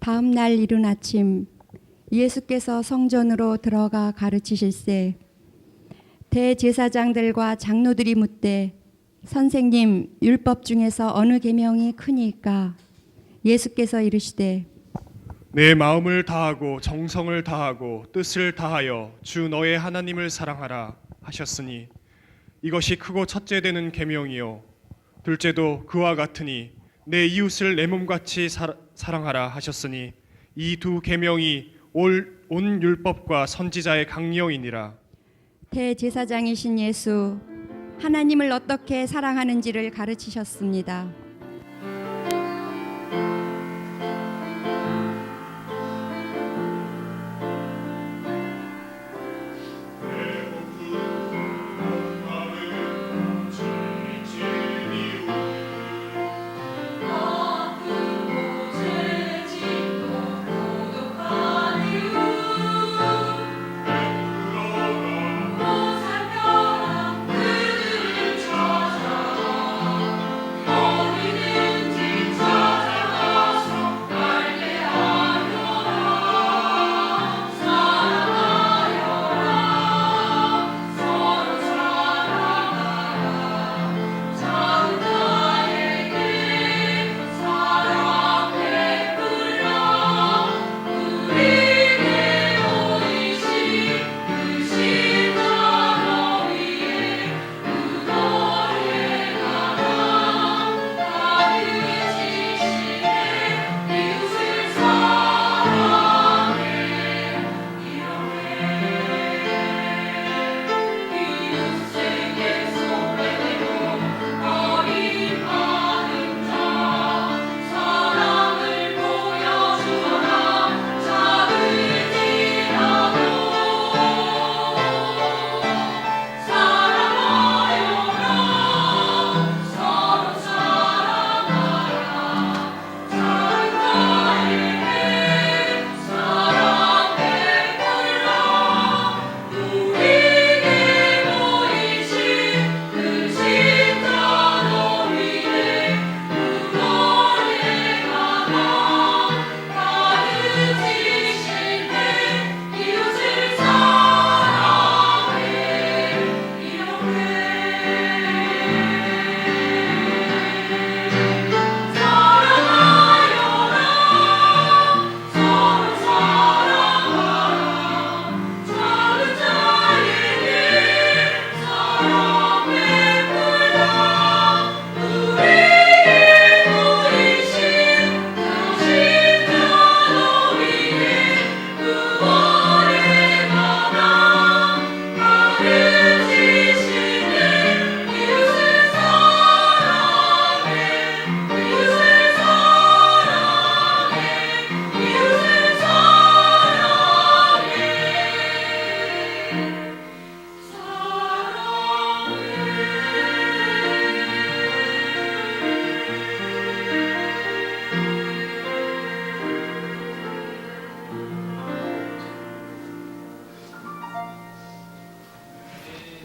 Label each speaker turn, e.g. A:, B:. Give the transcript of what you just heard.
A: 다음 날 이른 아침 예수께서 성전으로 들어가 가르치실세. 대제사장들과 장로들이 묻되 선생님 율법 중에서 어느 계명이 크니까? 예수께서 이르시되
B: 내 마음을 다하고 정성을 다하고 뜻을 다하여 주 너의 하나님을 사랑하라 하셨으니 이것이 크고 첫째 되는 계명이요. 둘째도 그와 같으니 내 이웃을 내 몸같이 사, 사랑하라 하셨으니 이 두 계명이 올, 온 율법과 선지자의 강령이니라
A: 대제사장이신 예수 하나님을 어떻게 사랑하는지를 가르치셨습니다.